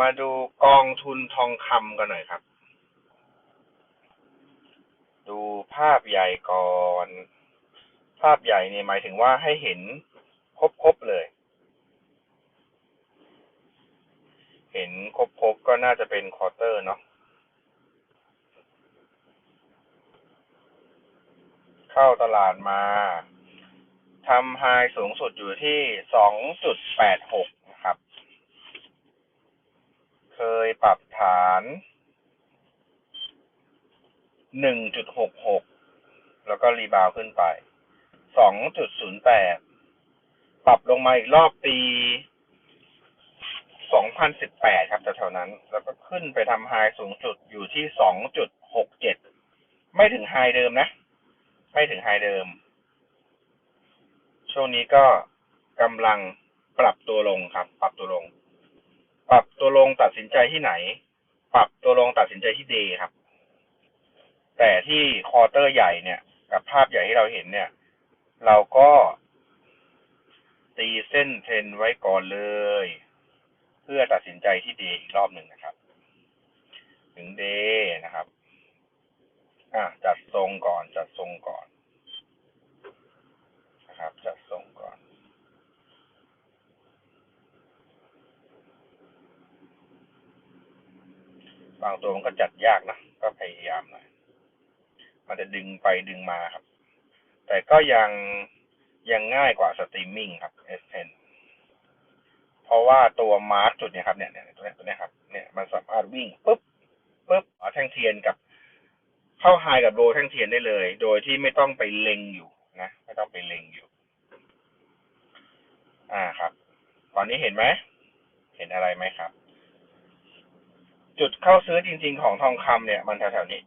มาดูกองทุนทองคำกันหน่อยครับ ดูภาพใหญ่ก่อน ภาพใหญ่เนี่ยหมายถึงว่าให้เห็นครบๆเลย เห็นครบๆก็น่าจะเป็นควอเตอร์เนาะเข้าตลาดมาทำไฮสูงสุดอยู่ที่สองจุดแปดหก เคยปรับฐานหนึ่งจุดหกหกแล้วก็รีบาวขึ้นไปสองจุดศูนย์แปดปรับลงมาอีกรอบปีสองพันสิบแปดครับแถวๆนั้น แล้วก็ขึ้นไปทำไฮสูงสุดอยู่ที่สองจุดหกเจ็ดไม่ถึงไฮเดิมนะ ไม่ถึงไฮเดิม ช่วงนี้ก็กำลังปรับตัวลงครับ ปรับตัวลง ปรับตัวลงตัดสินใจที่ไหน ปรับตัวลงตัดสินใจที่เดย์ครับ แต่ที่คอเตอร์ใหญ่เนี่ย กับภาพใหญ่ที่เราเห็นเนี่ย เราก็ตีเส้นเทรนไว้ก่อนเลย เพื่อตัดสินใจที่เดย์อีกรอบหนึ่งนะครับ ถึงเดย์นะครับ อะจัดทรงก่อนจัดทรงก่อนนะครับ จัดทรงก่อน บางตัวมันก็จัดยากนะ ก็พยายามหน่อย มันจะดึงไปดึงมาครับ แต่ก็ยังยังง่ายกว่าสตรีมมิ่งครับ S10 เพราะว่าตัวมาร์กจุดเนี่ยครับเนี่ยเนี่ยตัวนี้ตัวนี้ครับ เนี่ยมันสามารถวิ่งปุ๊บปุ๊บเอาแท่งเทียนกับ เข้าไฮกับโลแท่งเทียนได้เลย โดยที่ไม่ต้องไปเล็งอยู่นะไม่ต้องไปเล็งอยู่ อ่าครับ ตอนนี้เห็นไหม เห็นอะไรไหมครับ จุดเข้าซื้อจริง ๆ ของทองคำเนี่ย มันแถวๆนี้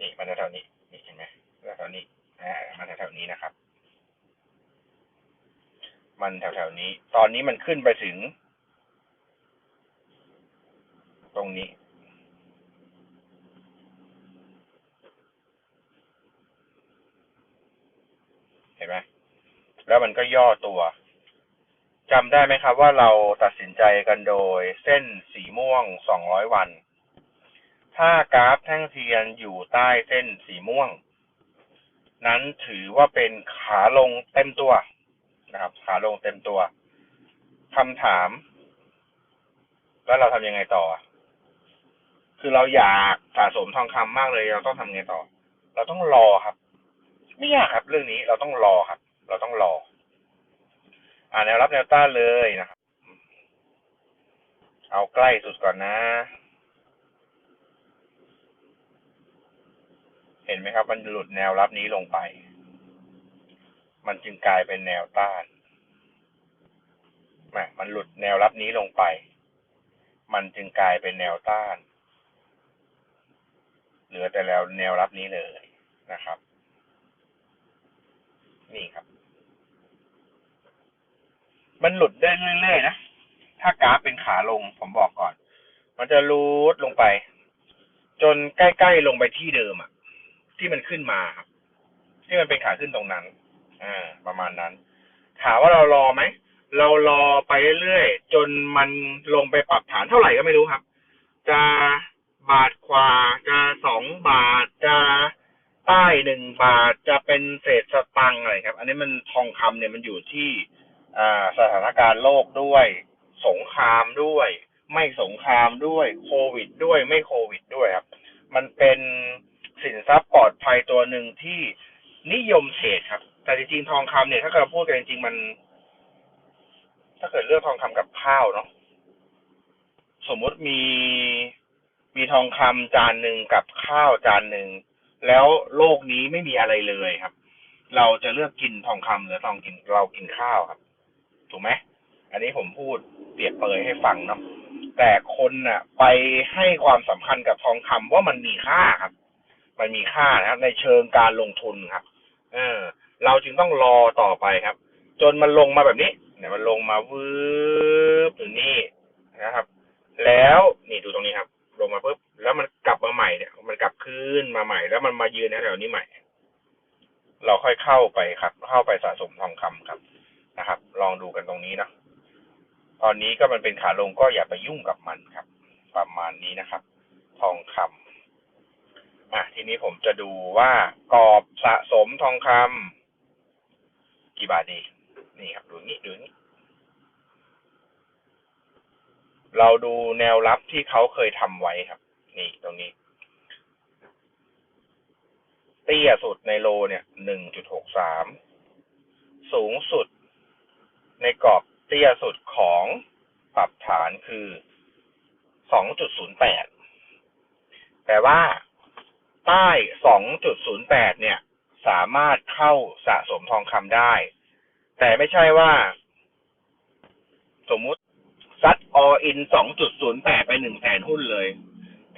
นี่มันแถวๆนี้ นี่เห็นไหมแถวๆนี้อ่ามันแถวๆนี้นะครับ มันแถวๆนี้ ตอนนี้มันขึ้นไปถึง ตรงนี้เห็นไหมแล้วมันก็ย่อตัว จำได้ไหมครับว่าเราตัดสินใจกันโดยเส้นสีม่วง 200 วัน ถ้ากราฟแท่งเทียนอยู่ใต้เส้นสีม่วง นั้นถือว่าเป็นขาลงเต็มตัวนะครับ ขาลงเต็มตัวคำถาม แล้วเราทำยังไงต่อ คือเราอยากสะสมทองคำมากเลยเราต้องทำไงต่อ เราต้องรอครับ ไม่ยากครับ เรื่องนี้เราต้องรอครับ เราต้องรอ อ่าแนวรับแนวต้านเลยนะครับ เอาใกล้สุดก่อนนะ เห็นไหมครับ มันหลุดแนวรับนี้ลงไป มันจึงกลายเป็นแนวต้านมันหลุดแนวรับนี้ลงไป มันจึงกลายเป็นแนวต้าน เหลือแต่แล้วแนวรับนี้เลยนะครับ นี่ครับ มันหลุดได้เรื่อยๆนะ ถ้ากราฟเป็นขาลงผมบอกก่อน มันจะรูดลงไป จนใกล้ๆลงไปที่เดิมอะที่มันขึ้นมาครับ ที่มันเป็นขาขึ้นตรงนั้น อ่า ประมาณนั้น ถามว่าเรารอไหมเรารอไปเรื่อยๆจนมันลงไปปรับฐานเท่าไหร่ก็ไม่รู้ครับ จะบาทกว่าจะสองบาทจะใต้หนึ่งบาทจะเป็นเศษสตังค์อะไรครับ อันนี้มันทองคำเนี่ยมันอยู่ที่ สถานการณ์โลกด้วย สงครามด้วย ไม่สงครามด้วย โควิดด้วยไม่โควิดด้วยครับ มันเป็นสินทรัพย์ปลอดภัยตัวหนึ่งที่นิยมเทรดครับ แต่จริงๆทองคำเนี่ยถ้าเกิดพูดกันจริงๆมัน ถ้าเกิดเลือกทองคำกับข้าวเนาะสมมุติมีมีทองคำจานหนึ่งกับข้าวจานหนึ่งแล้วโลกนี้ไม่มีอะไรเลยครับ เราจะเลือกกินทองคำหรือทองกินเรากินข้าวครับ ถูกไหมอันนี้ผมพูดเปรียบเปยให้ฟังเนาะแต่คนน่ะ ไปให้ความสำคัญกับทองคำว่ามันมีค่าครับ มันมีค่านะครับ ในเชิงการลงทุนครับ เออ เราจึงต้องรอต่อไปครับ จนมันลงมาแบบนี้เนี่ยมันลงมาวืบถึงนี่นะครับ แล้วนี่ดูตรงนี้ครับ ลงมาปุ๊บแล้วมันกลับมาใหม่เนี่ย มันกลับคืนมาใหม่ แล้วมันมายืนแถวนี้ใหม่ เราค่อยเข้าไปครับ เข้าไปสะสมทองคำครับ นะครับ ลองดูกันตรงนี้นะตอนนี้ก็มันเป็นขาลงก็อย่าไปยุ่งกับมันครับ ประมาณนี้นะครับ ทองคำอะทีนี้ผมจะดูว่ากรอบสะสมทองคำกี่บาทดี นี่ครับ ดูนี้ดูนี้เราดูแนวรับที่เขาเคยทำไว้ครับ นี่ตรงนี้ เตี้ยสุดในโลเนี่ยหนึ่งจุดหกสามสูงสุด ในกรอบเตี้ยสุดของปรับฐานคือสองจุดศูนย์แปดแต่ว่า ใต้สองจุดศูนย์แปดเนี่ย สามารถเข้าสะสมทองคำได้ แต่ไม่ใช่ว่า สมมุติซัดออินสองจุดศูนย์แปดไปหนึ่งแสนหุ้นเลย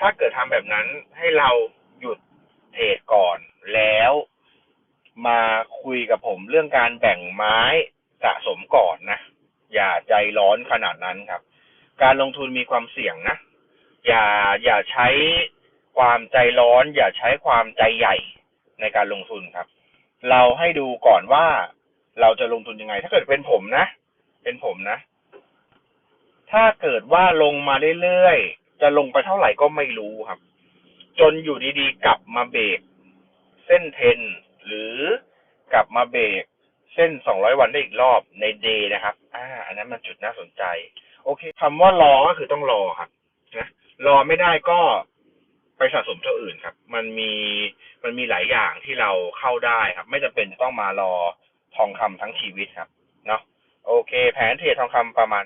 ถ้าเกิดทำแบบนั้นให้เราหยุดเทรดก่อนแล้วมาคุยกับผมเรื่องการแบ่งไม้ สะสมก่อนนะ อย่าใจร้อนขนาดนั้นครับ การลงทุนมีความเสี่ยงนะ อย่าอย่าใช้ความใจร้อน อย่าใช้ความใจใหญ่ในการลงทุนครับ เราให้ดูก่อนว่าเราจะลงทุนยังไง ถ้าเกิดเป็นผมนะ เป็นผมนะ ถ้าเกิดว่าลงมาเรื่อยๆ จะลงไปเท่าไหร่ก็ไม่รู้ครับ จนอยู่ดีๆ กลับมาเบรกเส้นเทนหรือกลับมาเบรก เส้น 200 วันได้อีกรอบในเดย์นะครับ อ่า อันนั้นมันจุดน่าสนใจ โอเคคำว่ารอก็คือต้องรอครับนะรอไม่ได้ก็ไปสะสมตัวอื่นครับ มันมีมันมีหลายอย่างที่เราเข้าได้ครับ ไม่จำเป็นจะต้องมารอทองคำทั้งชีวิตครับ เนาะโอเค แผนเทรดทองคำประมาณ